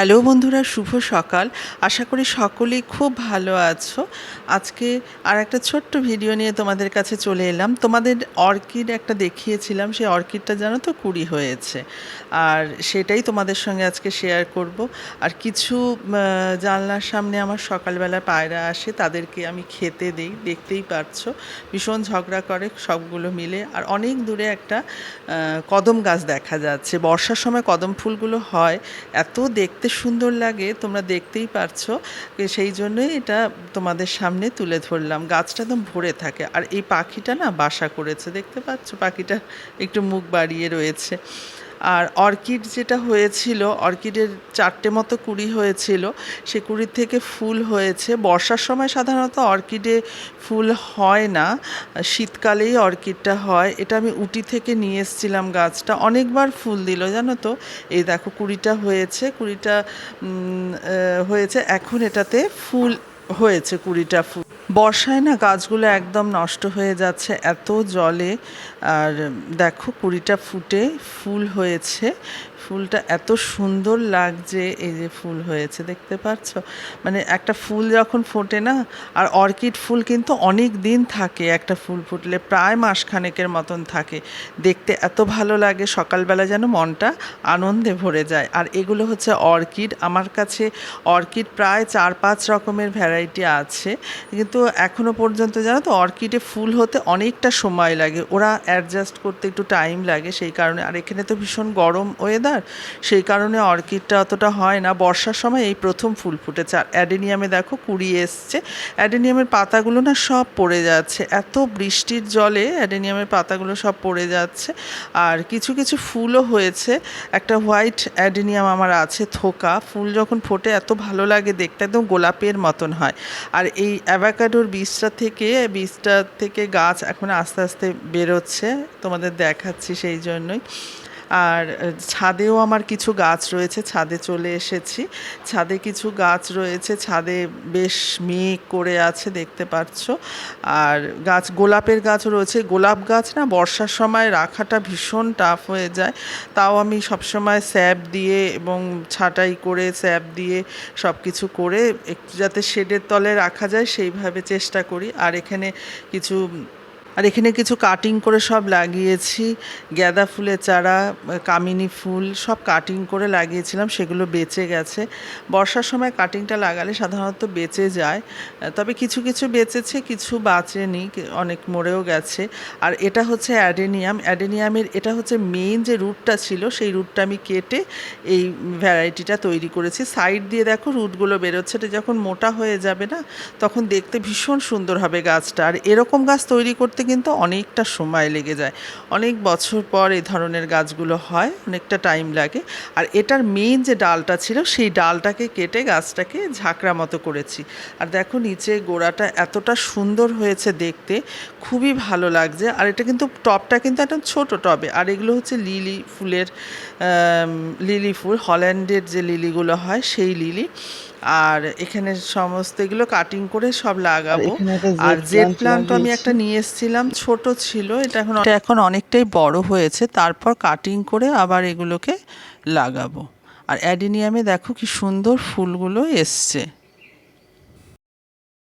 Hello বন্ধুরা, শুভ সকাল। আশা করি সকলেই খুব ভালো আছো। আজকে আর একটা ছোট্ট ভিডিও নিয়ে তোমাদের কাছে চলে এলাম। তোমাদের অর্কিড একটা দেখিয়েছিলাম, সেই অর্কিডটা জানো তো কুড়ি হয়েছে। আর সেটাই তোমাদের সঙ্গে আজকে শেয়ার করব। আর কিছু জানলার সামনে আমার সকালবেলা পায়রা আসে, তাদেরকে আমি খেতে দিই, দেখতেই পারছ। ভীষণ ঝগড়া করে সবগুলো মিলে। আর অনেক দূরে একটা কদম গাছ দেখা যাচ্ছে। বর্ষার সময় কদম ফুলগুলো হয়, এত দেখতে সুন্দর লাগে, তোমরা দেখতেই পারছ। সেই জন্যই এটা তোমাদের সামনে তুলে ধরলাম। গাছটা একদম ভরে থাকে। আর এই পাখিটা না বাসা করেছে, দেখতে পাচ্ছ? পাখিটা একটু মুখ বাড়িয়ে রয়েছে। আর অর্কিড যেটা হয়েছিল, অর্কিডের চারটে মতো কুড়ি হয়েছিল, সে কুড়ির থেকে ফুল হয়েছে। বর্ষার সময় সাধারণত অর্কিডে ফুল হয় না, শীতকালেই অর্কিডটা হয়। এটা আমি উটি থেকে নিয়ে এসেছিলাম গাছটা, অনেকবার ফুল দিল, জানো তো? এই দেখো, কুড়িটা হয়েছে কুড়িটা হয়েছে। এখন এটাতে ফুল হয়েছে, কুড়িটা ফুল। বর্ষায় না গাছগুলো একদম নষ্ট হয়ে যাচ্ছে, এত জলে। আর দেখো কুড়িটা ফুটে ফুল হয়েছে। ফুলটা এত সুন্দর লাগছে, এই যে ফুল হয়েছে, দেখতে পাচ্ছ? মানে একটা ফুল যখন ফোটে না, আর অর্কিড ফুল কিন্তু অনেক দিন থাকে একটা ফুল ফুটলে, প্রায় মাসখানেকের মতন থাকে। দেখতে এত ভালো লাগে, সকালবেলা যেন মনটা আনন্দে ভরে যায়। আর এগুলো হচ্ছে অর্কিড। আমার কাছে অর্কিড প্রায় চার পাঁচ রকমের ভ্যারাইটি আছে। কিন্তু এখনও পর্যন্ত জানো তো অর্কিডে ফুল হতে অনেকটা সময় লাগে। ওরা অ্যাডজাস্ট করতে একটু টাইম লাগে, সেই কারণে, আর এখানে তো ভীষণ গরম ওয়েদার সেই কারণে অর্কিডটা অতটা হয় না। বর্ষার সময় এই প্রথম ফুল ফুটেছে। আর অ্যাডেনিয়ামে দেখো কুড়ি এসছে। অ্যাডেনিয়ামের পাতাগুলো না সব পড়ে যাচ্ছে। এত বৃষ্টির জলে অ্যাডেনিয়ামের পাতাগুলো সব পড়ে যাচ্ছে। আর কিছু কিছু ফুলও হয়েছে। একটা হোয়াইট অ্যাডেনিয়াম আমার আছে থোকা। ফুল যখন ফোটে, এত ভালো লাগে দেখতে। একদম গোলাপের মতন হয়। আর এই অ্যাভাকাডোর বীজটা থেকে বীজটা থেকে গাছ এখন আস্তে আস্তে বেরোচ্ছে। তোমাদের দেখাচ্ছি সেই জন্যই। আর ছাদেও আমার কিছু গাছ রয়েছে, ছাদে চলে এসেছি। ছাদে কিছু গাছ রয়েছে, ছাদে বেশ মেঘ করে আছে, দেখতে পাচ্ছ। আর গাছ, গোলাপের গাছও রয়েছে। গোলাপ গাছ না, বর্ষার সময় রাখাটা ভীষণ টাফ হয়ে যায়। তাও আমি সবসময় স্যাপ দিয়ে এবং ছাঁটাই করে, স্যাপ দিয়ে সব কিছু করে, একটু যাতে শেডের তলে রাখা যায়, সেইভাবে চেষ্টা করি। আর এখানে কিছু আর এখানে কিছু কাটিং করে সব লাগিয়েছি। গাঁদা ফুলের চারা, কামিনী ফুল সব কাটিং করে লাগিয়েছিলাম, সেগুলো বেঁচে গেছে। বর্ষার সময় কাটিংটা লাগালে সাধারণত বেঁচে যায়। তবে কিছু কিছু বেঁচেছে, কিছু বাঁচেনি, অনেক মরেও গেছে। আর এটা হচ্ছে অ্যাডেনিয়াম। অ্যাডেনিয়ামের এটা হচ্ছে মেইন যে রুটটা ছিল, সেই রুটটা আমি কেটে এই ভ্যারাইটিটা তৈরি করেছি। সাইড দিয়ে দেখো রুটগুলো বেরোচ্ছে, এটা যখন মোটা হয়ে যাবে না, তখন দেখতে ভীষণ সুন্দর হবে গাছটা। আর এরকম গাছ তৈরি করতে কিন্তু অনেকটা সময় লেগে যায়। অনেক বছর পর এই ধরনের গাছগুলো হয়, অনেকটা টাইম লাগে। আর এটার মেইন যে ডালটা ছিল, সেই ডালটাকে কেটে গাছটাকে ঝাঁকড়া মতো করেছি। আর দেখো নিচে গোড়াটা এতটা সুন্দর হয়েছে দেখতে, খুবই ভালো লাগছে। আর এটা কিন্তু টবটা কিন্তু একটা ছোট টবে। আর এগুলো হচ্ছে লিলি ফুলের লিলি ফুল, হল্যান্ডের যে লিলিগুলো হয়, সেই লিলি। আর এখানে সমস্ত এগুলো কাটিং করে সব লাগাবো। আর জেড প্ল্যান্ট প্লান্ট আমি একটা নিয়ে এসেছিলাম ছোট ছিল এটা এখন এখন অনেকটাই বড় হয়েছে তারপর কাটিং করে আবার এগুলোকে লাগাবো। আর অ্যাডিনিয়ামে দেখো কি সুন্দর ফুলগুলো এসছে।